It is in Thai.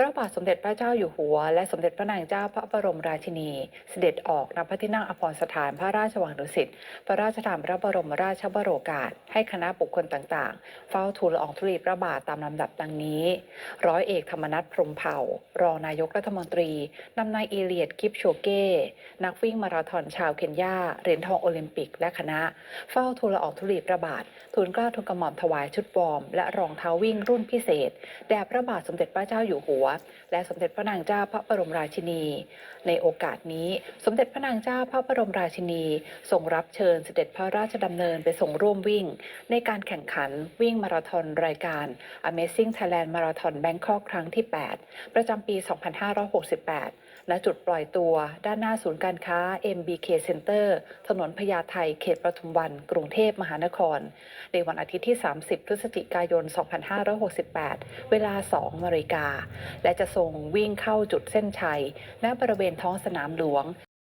พระบาทสมเด็จพระเจ้าอยู่หัว และสมเด็จพระนางเจ้าพระบรมราชินี เสด็จออกณพระที่นั่งอภรสถานพระราชวังดุสิตพระราชทานพระบรมราชวโรกาส ให้คณะบุคคลต่างๆ เฝ้าทูลละอองธุลีพระบาทตามลำดับดังนี้ ร้อยเอกธรรมนัฐพรมเผ่า รองนายกรัฐมนตรีนำนายเอเลียดกิฟโชเก้นักวิ่งมาราธอนชาวเคนยาเหรียญทองโอลิมปิกและคณะ เฝ้าทูลละอองธุลีพระบาททูลกล้าทูลกระหม่อมถวายชุดวอร์มและรองเท้าวิ่งรุ่นพิเศษแด่พระบาทสมเด็จพระเจ้าอยู่หัวและสมเด็จพระนางเจ้าพระบรมราชินี ในโอกาสนี้สมเด็จพระนางเจ้าพระบรมราชินีทรงรับเชิญเสด็จพระราชดำเนินไปส่งร่วมวิ่ง ในการแข่งขันวิ่งมาราธอนรายการ Amazing Thailand Marathon Bangkok ครั้งที่ 8 ประจำปี 2568 ณ จุดปล่อยตัวด้านหน้าศูนย์การค้า MBK Center ถนนพญาไทเขตปทุมวัน กรุงเทพมหานคร ในวันอาทิตย์ที่ 30 พฤศจิกายน 2568 เวลา 2นาฬิกาและจะทรงวิ่งเข้าจุดเส้นชัยณบริเวณท้องสนามหลวง